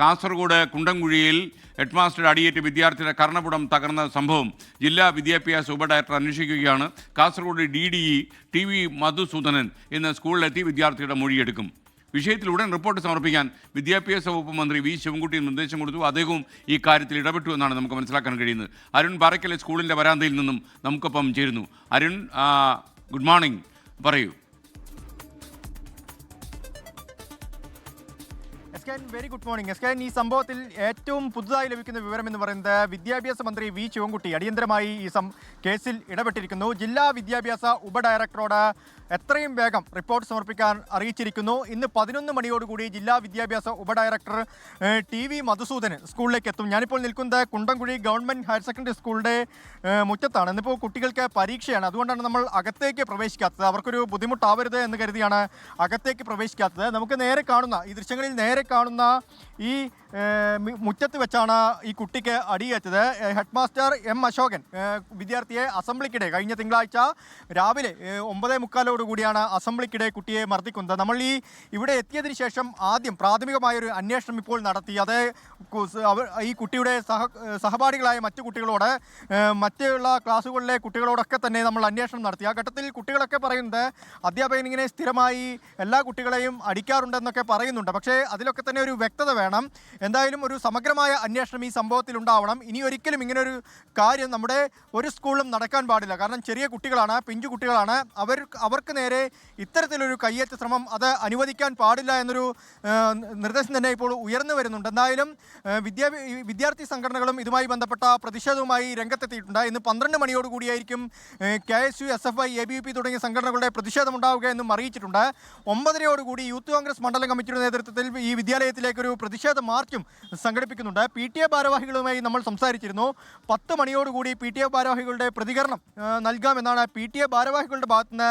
കാസർഗോഡ് കുണ്ടംകുഴിയിൽ head master അടിയേറ്റ് വിദ്യാർത്ഥിയുടെ കർണപുടം തകർന്ന സംഭവം ജില്ലാ വിദ്യാഭ്യാസ ഉപഡയറക്ടർ അന്വേഷിക്കുകയാണ്. Kasaragod D D E T V Madhusoodanan ഇന്ന് സ്കൂളിലെത്തി വിദ്യാർത്ഥിയുടെ മൊഴിയെടുക്കും. വിഷയത്തിൽ ഉടൻ റിപ്പോർട്ട് സമർപ്പിക്കാൻ വിദ്യാഭ്യാസ വകുപ്പ് മന്ത്രി വി ശിവൻകുട്ടി നിർദ്ദേശം കൊടുത്തു. അദ്ദേഹവും ഈ കാര്യത്തിൽ ഇടപെട്ടു എന്നാണ് നമുക്ക് മനസ്സിലാക്കാൻ കഴിയുന്നത്. അരുൺ പാറയ്ക്കലെ സ്കൂളിന്റെ വരാന്തയിൽ നിന്നും നമുക്കൊപ്പം ചേരുന്നു. Arun good morning. പറയൂ. Yes very good morning yes K ഈ സംഭവത്തിൽ ഏറ്റവും പുതുതായി ലഭിക്കുന്ന വിവരം എന്ന് പറയുന്നത് വിദ്യാഭ്യാസ മന്ത്രി വി ശിവൻകുട്ടി. അടിയന്തരമായി ഈ കേസിൽ ഇടപെട്ടിരിക്കുന്നു. ജില്ലാ വിദ്യാഭ്യാസ ഉപഡയറക്ടറോട് എത്രയും വേഗം റിപ്പോർട്ട് സമർപ്പിക്കാൻ അറിയിച്ചിരിക്കുന്നു. ഇന്ന് പതിനൊന്ന് മണിയോടുകൂടി ജില്ലാ വിദ്യാഭ്യാസ ഉപഡയറക്ടർ ടി വി മധുസൂദന് സ്കൂളിലേക്ക് എത്തും. ഞാനിപ്പോൾ നിൽക്കുന്നത് കുണ്ടംകുഴി ഗവൺമെന്റ് ഹയർ സെക്കൻഡറി സ്കൂളിന്റെ മുറ്റത്താണ്. ഇന്നിപ്പോൾ കുട്ടികൾക്ക് പരീക്ഷയാണ്. അതുകൊണ്ടാണ് നമ്മൾ അകത്തേക്ക് പ്രവേശിക്കാത്തത്. അവർക്കൊരു ബുദ്ധിമുട്ടാവരുത് എന്ന് കരുതിയാണ് അകത്തേക്ക് പ്രവേശിക്കാത്തത്. നമുക്ക് നേരെ കാണുന്ന ഈ ദൃശ്യങ്ങളിൽ നേരെ കാണുന്ന ഈ മുറ്റത്ത് വെച്ചാണ് ഈ കുട്ടിക്ക് അടിയേറ്റത്. ഹെഡ് മാസ്റ്റർ എം അശോകൻ വിദ്യാർത്ഥിയെ അസംബ്ലിക്കിടെ കഴിഞ്ഞ തിങ്കളാഴ്ച രാവിലെ ഒമ്പതേ മുക്കാലോടുകൂടിയാണ് അസംബ്ലിക്കിടെ കുട്ടിയെ മർദ്ദിക്കുന്നത്. നമ്മൾ ഈ ഇവിടെ എത്തിയതിന് ശേഷം ആദ്യം പ്രാഥമികമായൊരു അന്വേഷണം ഇപ്പോൾ നടത്തി. അത് ഈ കുട്ടിയുടെ സഹ സഹപാഠികളായ മറ്റു കുട്ടികളോട് മറ്റുള്ള ക്ലാസ്സുകളിലെ കുട്ടികളോടൊക്കെ തന്നെ നമ്മൾ അന്വേഷണം നടത്തി. ആ ഘട്ടത്തിൽ കുട്ടികളൊക്കെ പറയുന്നത് അധ്യാപകൻ ഇങ്ങനെ സ്ഥിരമായി എല്ലാ കുട്ടികളെയും അടിക്കാറുണ്ടെന്നൊക്കെ പറയുന്നുണ്ട്. പക്ഷേ അതിലൊക്കെ തന്നെ ഒരു വ്യക്തത വേണം. എന്തായാലും ഒരു സമഗ്രമായ അന്വേഷണം ഈ സംഭവത്തിൽ ഉണ്ടാവണം. ഇനി ഒരിക്കലും ഇങ്ങനൊരു കാര്യം നമ്മുടെ ഒരു സ്കൂളിലും നടക്കാൻ പാടില്ല. കാരണം ചെറിയ കുട്ടികളാണ് പിഞ്ചു കുട്ടികളാണ്. അവർ അവർ അവർക്ക് നേരെ ഇത്തരത്തിലൊരു കയ്യേറ്റ ശ്രമം അത് അനുവദിക്കാൻ പാടില്ല എന്നൊരു നിർദ്ദേശം തന്നെ ഇപ്പോൾ ഉയർന്നു വരുന്നുണ്ട്. എന്തായാലും വിദ്യാ വിദ്യാർത്ഥി സംഘടനകളും ഇതുമായി ബന്ധപ്പെട്ട പ്രതിഷേധവുമായി രംഗത്തെത്തിയിട്ടുണ്ട്. ഇന്ന് പന്ത്രണ്ട് മണിയോട് കൂടിയായിരിക്കും K S U S F I A B P തുടങ്ങിയ സംഘടനകളുടെ പ്രതിഷേധമുണ്ടാവുക എന്നും അറിയിച്ചിട്ടുണ്ട്. ഒമ്പതരയോടുകൂടി യൂത്ത് കോൺഗ്രസ് മണ്ഡലം കമ്മിറ്റിയുടെ നേതൃത്വത്തിൽ ഈ വിദ്യാലയത്തിലേക്കൊരു പ്രതിഷേധ മാർച്ചും സംഘടിപ്പിക്കുന്നുണ്ട്. പി ടി എ ഭാരവാഹികളുമായി നമ്മൾ സംസാരിച്ചിരുന്നു. പത്ത് മണിയോടുകൂടി പി ടി എ ഭാരവാഹികളുടെ പ്രതികരണം നൽകാമെന്നാണ് പി ടി എ ഭാരവാഹികളുടെ ഭാഗത്തുനിന്ന്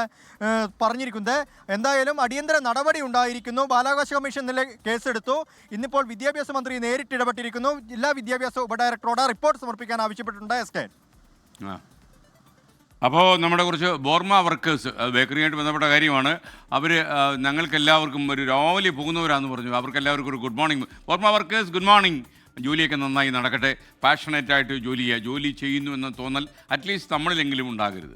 പറഞ്ഞിരിക്കുന്നത്. എന്തായാലും അടിയന്തര നടപടി ഉണ്ടായിരിക്കുന്നു. ബാലാവകാശ കമ്മീഷൻ ഇന്നലെ കേസെടുത്തു. ഇന്നിപ്പോൾ വിദ്യാഭ്യാസ മന്ത്രി നേരിട്ട് ഇടപെട്ടിരിക്കുന്നു ജില്ലാ വിദ്യാഭ്യാസ ഉപഡയറക്ടറോട് റിപ്പോർട്ട് സമർപ്പിക്കാൻ ആവശ്യപ്പെട്ടിട്ടുണ്ട് എസ് കെ. അപ്പോൾ നമ്മുടെ കുറച്ച് ബോർമ വർക്കേഴ്സ് ബേക്കറിയായിട്ട് ബന്ധപ്പെട്ട കാര്യമാണ്. അവർ ഞങ്ങൾക്കെല്ലാവർക്കും ഒരു രാവിലെ പോകുന്നവരാണെന്ന് പറഞ്ഞു. അവർക്കെല്ലാവർക്കും ഒരു good morning. ബോർമ workers good morning. ജോലിയൊക്കെ നന്നായി നടക്കട്ടെ. പാഷനേറ്റ് ആയിട്ട് ജോലി ചെയ്യുക ജോലി ചെയ്യുന്നു എന്ന തോന്നൽ അറ്റ്ലീസ്റ്റ് നമ്മളിലെങ്കിലും ഉണ്ടാകരുത്.